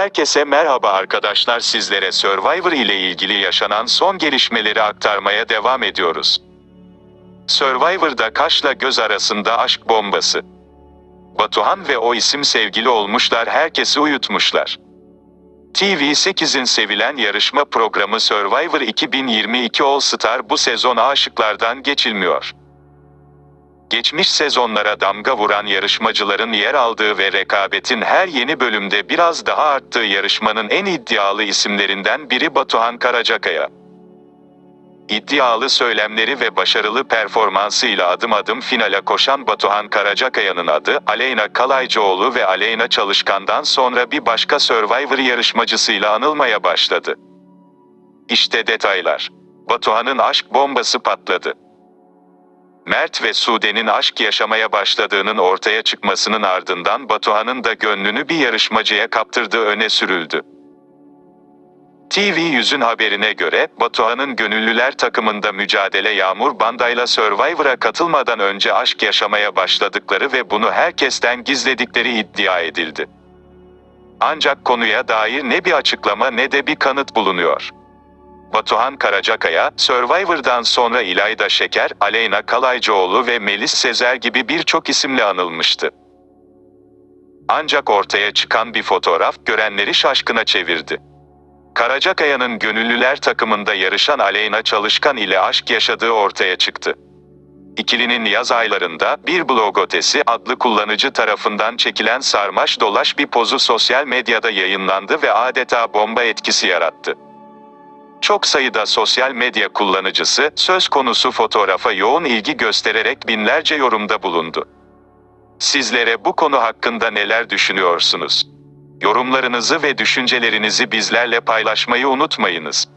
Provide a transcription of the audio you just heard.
Herkese merhaba arkadaşlar sizlere Survivor ile ilgili yaşanan son gelişmeleri aktarmaya devam ediyoruz. Survivor'da kaşla göz arasında aşk bombası. Batuhan ve o isim sevgili olmuşlar herkesi uyutmuşlar. TV8'in sevilen yarışma programı Survivor 2022 All Star bu sezon aşıklardan geçilmiyor. Geçmiş sezonlara damga vuran yarışmacıların yer aldığı ve rekabetin her yeni bölümde biraz daha arttığı yarışmanın en iddialı isimlerinden biri Batuhan Karacakaya. İddialı söylemleri ve başarılı performansıyla adım adım finale koşan Batuhan Karacakaya'nın adı, Aleyna Kalaycıoğlu ve Aleyna Çalışkan'dan sonra bir başka Survivor yarışmacısıyla anılmaya başladı. İşte detaylar. Batuhan'ın aşk bombası patladı. Mert ve Sude'nin aşk yaşamaya başladığının ortaya çıkmasının ardından Batuhan'ın da gönlünü bir yarışmacıya kaptırdığı öne sürüldü. TV Yüz'ün haberine göre, Batuhan'ın gönüllüler takımında mücadele Yağmur Banda'yla Survivor'a katılmadan önce aşk yaşamaya başladıkları ve bunu herkesten gizledikleri iddia edildi. Ancak konuya dair ne bir açıklama ne de bir kanıt bulunuyor. Batuhan Karacakaya, Survivor'dan sonra İlayda Şeker, Aleyna Kalaycıoğlu ve Melis Sezer gibi birçok isimle anılmıştı. Ancak ortaya çıkan bir fotoğraf görenleri şaşkına çevirdi. Karacakaya'nın gönüllüler takımında yarışan Aleyna Çalışkan ile aşk yaşadığı ortaya çıktı. İkilinin yaz aylarında bir blog ötesi adlı kullanıcı tarafından çekilen sarmaş dolaş bir pozu sosyal medyada yayınlandı ve adeta bomba etkisi yarattı. Çok sayıda sosyal medya kullanıcısı söz konusu fotoğrafa yoğun ilgi göstererek binlerce yorumda bulundu. Sizlere bu konu hakkında neler düşünüyorsunuz? Yorumlarınızı ve düşüncelerinizi bizlerle paylaşmayı unutmayınız.